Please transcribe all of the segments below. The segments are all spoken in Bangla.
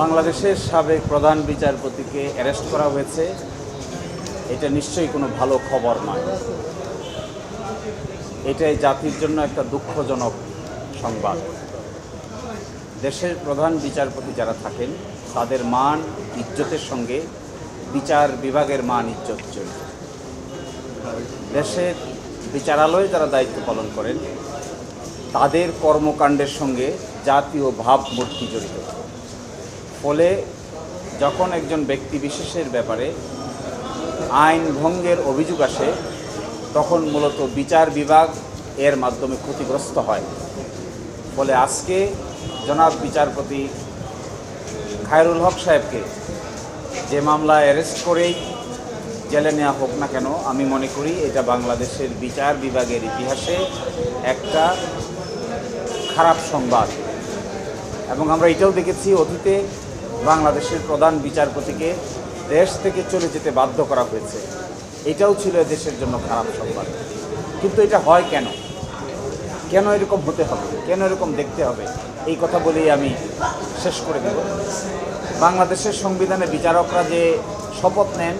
বাংলাদেশের সাবেক প্রধান বিচারপতিকে অ্যারেস্ট করা হয়েছে। এটা নিশ্চয়ই কোনো ভালো খবর নয়। এটাই জাতির জন্য একটা দুঃখজনক সংবাদ। দেশের প্রধান বিচারপতি যারা থাকেন, তাদের মান, ইজ্জতের সঙ্গে বিচার বিভাগের মান, ইজ্জত জড়িত দেশের বিচারালয়ে যারা দায়িত্ব পালন করেন, তাদের কর্মকাণ্ডের সঙ্গে জাতীয় ভাবমূর্তি জড়িত। ফলে যখন একজন ব্যক্তি বিশেষের ব্যাপারে আইন ভঙ্গের অভিযোগ আসে, তখন মূলত বিচার বিভাগ এর মাধ্যমে ক্ষতিগ্রস্ত হয়। ফলে আজকে জনাব বিচারপতি খায়রুল হক সাহেবকে যে মামলা অ্যারেস্ট করেই জেলে নেওয়া হোক না কেন, আমি মনে করি এটা বাংলাদেশের বিচার বিভাগের ইতিহাসে একটা খারাপ সংবাদ। এবং আমরা এটাও দেখেছি, অতীতে বাংলাদেশের প্রধান বিচারপতিকে দেশ থেকে চলে যেতে বাধ্য করা হয়েছে। এটাও ছিল দেশের জন্য খারাপ সংবাদ। কিন্তু এটা হয় কেন? কেন এরকম হতে হবে? কেন এরকম দেখতে হবে? এই কথা বলেই আমি শেষ করে দেব। বাংলাদেশের সংবিধানে বিচারকরা যে শপথ নেন,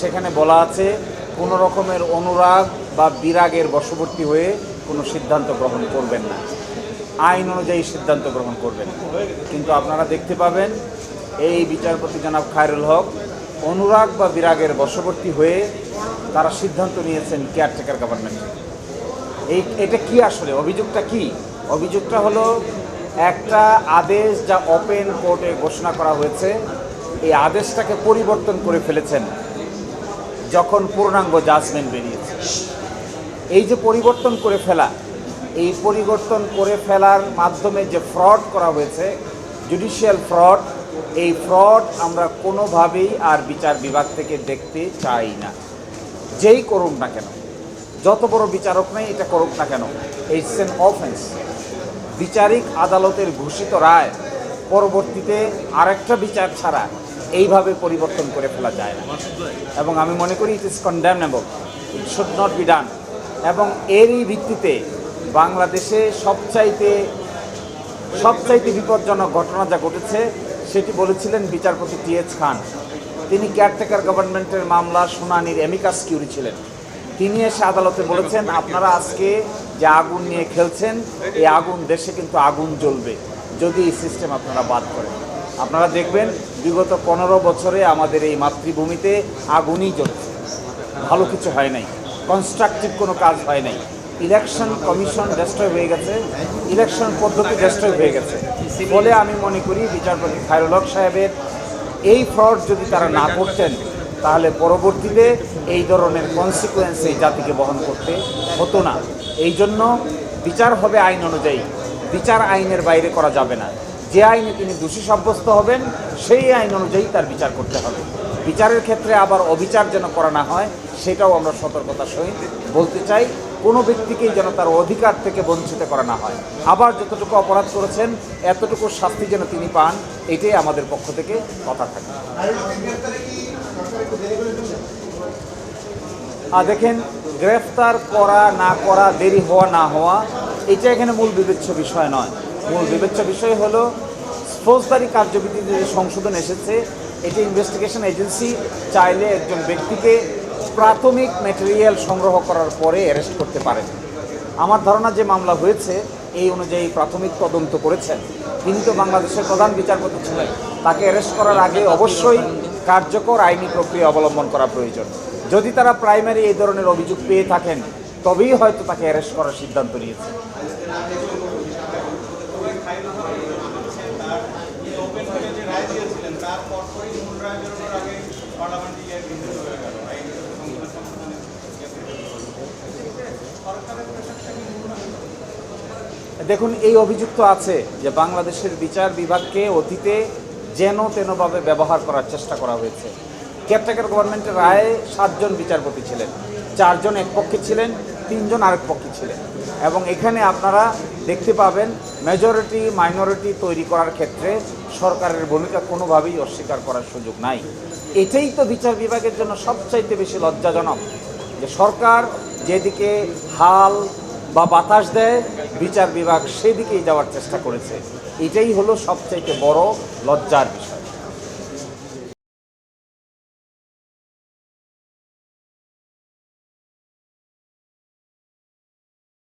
সেখানে বলা আছে, কোনো রকমের অনুরাগ বা বিরাগের বশবর্তী হয়ে কোনো সিদ্ধান্ত গ্রহণ করবেন না। আইন অনুযায়ী সিদ্ধান্ত গ্রহণ করবেন কিন্তু আপনারা দেখতে পাবেন এই বিচারপতি জনাব খায়রুল হক অনুরাগ বা বিরাগের বশবর্তী হয়ে তারা সিদ্ধান্ত নিয়েছেন কেয়ারটেকার গভর্নমেন্ট এই, এটা কি আসলে? অভিযোগটা কি? অভিযোগটা হলো, একটা আদেশ যা ওপেন কোর্টে ঘোষণা করা হয়েছে, এই আদেশটাকে পরিবর্তন করে ফেলেছেন যখন পূর্ণাঙ্গ জাজমেন্ট বেরিয়েছে। এই যে পরিবর্তন করে ফেলা, এই পরিবর্তন করে ফেলার মাধ্যমে যে ফ্রড করা হয়েছে জুডিশিয়াল ফ্রড এই ফ্রড আমরা কোনোভাবেই আর বিচার বিভাগ থেকে দেখতে চাই না। যেই করুক না কেন, যত বড় বিচারক নেই, এটা করুক না কেন ইটস এন অফেন্স বিচারিক আদালতের ঘোষিত রায় পরবর্তীতে আরেকটা বিচার ছাড়া এইভাবে পরিবর্তন করে ফেলা যায় না। এবং আমি মনে করি it is condemnable it should not be done এবং এরই ভিত্তিতে বাংলাদেশে সবচাইতে সবচাইতে বিপজ্জনক ঘটনা যা ঘটেছে সেটি বলেছিলেন বিচারপতি টি এইচ খান। তিনি কেয়ারটেকার গভর্নমেন্টের মামলা শুনানির এমিকাস কিউরি ছিলেন। তিনি এসে আদালতে বলেছেন, আপনারা আজকে যে আগুন নিয়ে খেলছেন, এই আগুন দেশে কিন্তু আগুন জ্বলবে, যদি এই সিস্টেম আপনারা বাদ করেন আপনারা দেখবেন, বিগত পনেরো বছরে আমাদের এই মাতৃভূমিতে আগুনই জ্বলছে। ভালো কিছু হয় নাই। কনস্ট্রাকটিভ কোনো কাজ হয় নাই। ইলেকশন কমিশন ডেস্ট্রয় হয়ে গেছে। ইলেকশন পদ্ধতি ডেস্ট্রয় হয়ে গেছে। বলে আমি মনে করি বিচারপতি খায়রুল হক সাহেবের এই ফ্রড যদি তারা না করতেন, তাহলে পরবর্তীতে এই ধরনের কনসিকুয়েন্স এই জাতিকে বহন করতে হতো না। এই জন্য বিচার হবে আইন অনুযায়ী। বিচার আইনের বাইরে করা যাবে না। যে আইনে তিনি দোষী সাব্যস্ত হবেন, সেই আইন অনুযায়ী তার বিচার করতে হবে। বিচারের ক্ষেত্রে আবার অবিচার যেন করা না হয়, সেটাও আমরা সতর্কতার সহিত বলতে চাই। কোনো ব্যক্তিকেই যেন তার অধিকার থেকে বঞ্চিত করা না হয়। আবার যতটুকু অপরাধ করেছেন, এতটুকু শাস্তি যেন তিনি পান, এটাই আমাদের পক্ষ থেকে কথা থাকে। আর দেখেন, গ্রেফতার করা, না করা, দেরি হওয়া, না হওয়া, এটা এখানে মূল বিবেচ্য বিষয় নয়। মূল বিবেচ্য বিষয় হলো, ফৌজদারি কার্যবিধিতে যে সংশোধন এসেছে, এটি ইনভেস্টিগেশন এজেন্সি চাইলে একজন ব্যক্তিকে প্রাথমিক ম্যাটেরিয়াল সংগ্রহ করার পরে অ্যারেস্ট করতে পারেন। আমার ধারণা যে মামলা হয়েছে, এই অনুযায়ী প্রাথমিক তদন্ত করেছেন। তিনি তো বাংলাদেশের প্রধান বিচারপতি ছিলেন। তাকে অ্যারেস্ট করার আগে অবশ্যই কার্যকর আইনি প্রক্রিয়া অবলম্বন করা প্রয়োজন। যদি তারা প্রাইমারি এই ধরনের অভিযোগ পেয়ে থাকেন, তবেই হয়তো তাকে অ্যারেস্ট করার সিদ্ধান্ত নিয়েছে। দেখুন, এই অভিযুক্ত আছে যে বাংলাদেশের বিচার বিভাগকে অতীতে যেন তেনভাবে ব্যবহার করার চেষ্টা করা হয়েছে। কেয়ারটেকার গভর্নমেন্টের রায়ে সাতজন বিচারপতি ছিলেন। চারজন এক পক্ষে ছিলেন, তিনজন আরেক পক্ষে ছিলেন। এবং এখানে আপনারা দেখতে পাবেন মেজরিটি মাইনরিটি তৈরি করার ক্ষেত্রে সরকারের ভূমিকা কোনোভাবেই অস্বীকার করার সুযোগ নাই। এটাই তো বিচার বিভাগের জন্য সবচাইতে বেশি লজ্জাজনক, যে সরকার যেদিকে হাল বা বাতাস দেয়, বিচার বিভাগ সেদিকেই যাওয়ার চেষ্টা করেছে। এটাই হলো সবচাইতে বড় লজ্জার বিষয়।